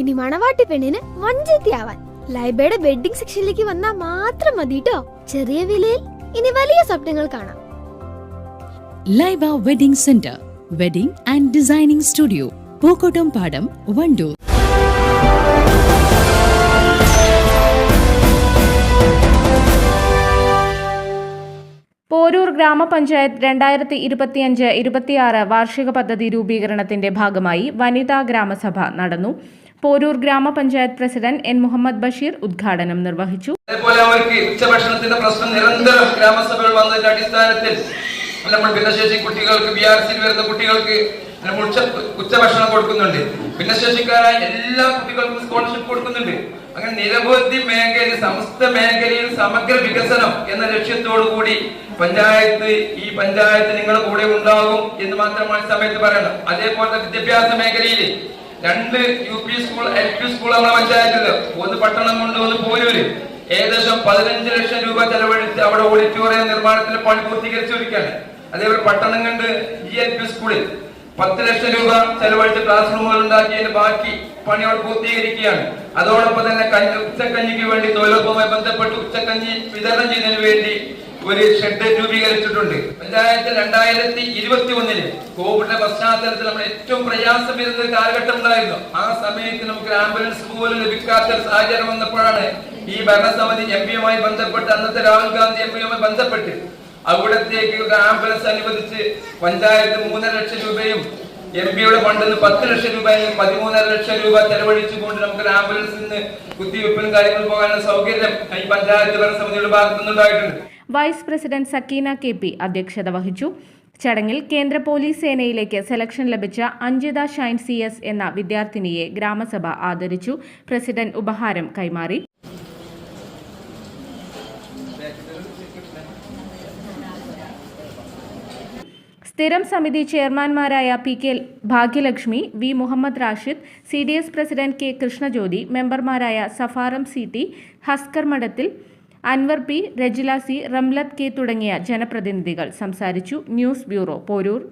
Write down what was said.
ഇനി മണവാട്ടി പെണ്ണിന് വഞ്ചത്തിയാവാൻ. ലൈബയുടെ വെഡിങ് സെക്ഷനിലേക്ക് വന്നാൽ മാത്രം മതി കേട്ടോ ചെറിയ വിലയിൽ ഇനി വലിയ സ്വപ്നങ്ങൾ കാണാം. Laiba wedding centre wedding and designing studio Pookkottam Padam Wandoor. Poroor ഗ്രാമപഞ്ചായത്ത് രണ്ടായിരത്തി ഇരുപത്തിയഞ്ച് ഇരുപത്തിയാറ് വാർഷിക പദ്ധതി രൂപീകരണത്തിന്റെ ഭാഗമായി വനിതാ ഗ്രാമസഭ നടന്നു. പോരൂർ ഗ്രാമപഞ്ചായത്ത് പ്രസിഡന്റ് എൻ മുഹമ്മദ് ബഷീർ ഉദ്ഘാടനം നിർവഹിച്ചു. അതേപോലെ അവർക്ക് ഉച്ചഭക്ഷണത്തിന്റെ പ്രശ്നം നിരന്തരം ഗ്രാമസഭകൾ വന്നതിന്റെ അടിസ്ഥാനത്തിൽ നമ്മൾ ഭിന്നശേഷി കുട്ടികൾക്ക് ബി ആർ സിയിൽ വരുന്ന കുട്ടികൾക്ക് നമ്മൾ ഉച്ച ഉച്ചഭക്ഷണം കൊടുക്കുന്നുണ്ട്. ഭിന്നശേഷിക്കാരായ എല്ലാ കുട്ടികൾക്കും സ്കോളർഷിപ്പ് കൊടുക്കുന്നുണ്ട്. അങ്ങനെ നിരവധി മേഖല സമസ്ത മേഖലയിൽ സമഗ്ര വികസനം എന്ന ലക്ഷ്യത്തോടു കൂടി പഞ്ചായത്ത് ഈ പഞ്ചായത്ത് നിങ്ങളുടെ കൂടെ ഉണ്ടാകും എന്ന് മാത്രമാണ് സമയത്ത് പറയണം. അതേപോലെ വിദ്യാഭ്യാസ മേഖലയിൽ രണ്ട് U P school L P school നമ്മുടെ പഞ്ചായത്തിൽ. ഒന്ന് പട്ടണം കൊണ്ട് ഒന്ന് പോരൂര്. ഏകദേശം പതിനഞ്ച് ലക്ഷം രൂപ ചെലവഴിച്ച് അവിടെ ഓഡിറ്റോറിയം നിർമ്മാണത്തിന് പണി പൂർത്തീകരിച്ചിരിക്കുകയാണ് അതേപോലെ പട്ടണം കണ്ട് ഈ എൽ പി സ്കൂളിൽ പത്ത് ലക്ഷം രൂപ ചെലവഴിച്ച് ക്ലാസ് റൂമുകൾ ഉണ്ടാക്കിയതിന് ബാക്കി പണി അവിടെ പൂർത്തീകരിക്കുകയാണ്. അതോടൊപ്പം തന്നെ കഞ്ഞി ഉച്ചക്കഞ്ഞിക്ക് വേണ്ടി തൊഴിലുറപ്പുമായി ബന്ധപ്പെട്ട് ഉച്ചക്കഞ്ഞി വിതരണം ചെയ്യുന്നതിന് വേണ്ടി ഒരു ഷെഡ് രൂപീകരിച്ചിട്ടുണ്ട്. പഞ്ചായത്ത് രണ്ടായിരത്തി ഇരുപത്തി ഒന്നിൽ കോവിഡിന്റെ പശ്ചാത്തലത്തിൽ നമ്മൾ ഏറ്റവും പ്രയാസം വരുന്ന ഒരു കാലഘട്ടം ഉണ്ടായിരുന്നു. ആ സമയത്ത് നമുക്ക് ആംബുലൻസ് പോലും ലഭിക്കാത്ത സാഹചര്യം വന്നപ്പോഴാണ് ഈ ഭരണസമിതി എം പിയുമായി ബന്ധപ്പെട്ട് അന്നത്തെ രാഹുൽ ഗാന്ധി എം പിയുമായി ബന്ധപ്പെട്ട് അവിടത്തേക്ക് ഒരു ആംബുലൻസ് അനുവദിച്ച് പഞ്ചായത്ത് മൂന്നര ലക്ഷം രൂപയും എം പിയുടെ ഫണ്ടിൽ നിന്ന് പത്ത് ലക്ഷം രൂപയും പതിമൂന്നര ലക്ഷം രൂപ ചെലവഴിച്ചുകൊണ്ട് നമുക്ക് ഒരു നിന്ന് കുത്തിവെപ്പിനും കാര്യങ്ങളും പോകാനുള്ള സൗകര്യം ഈ പഞ്ചായത്ത് ഭരണസമിതിയുടെ ഭാഗത്തുനിന്നുണ്ടായിട്ടുണ്ട്. Vice president Sakeena K P അധ്യക്ഷത വഹിച്ചു. ചടങ്ങിൽ കേന്ദ്ര പോലീസ് സേനയിലേക്ക് സെലക്ഷൻ ലഭിച്ച അഞ്ജിത ഷൈൻ സി എസ് എന്ന വിദ്യാർത്ഥിനിയെ ഗ്രാമസഭ ആദരിച്ചു. പ്രസിഡന്റ് ഉപഹാരം കൈമാറി. സ്ഥിരം സമിതി ചെയർമാൻമാരായ P K Bhagyalakshmi V Muhammad Rashid C D S president K Krishnajyothi മെമ്പർമാരായ Safaram C T Haskar Madathil Anwar P Rajila C Ramlath K തുടങ്ങിയ ജനപ്രതിനിധികൾ സംസാരിച്ചു. News bureau Poroor.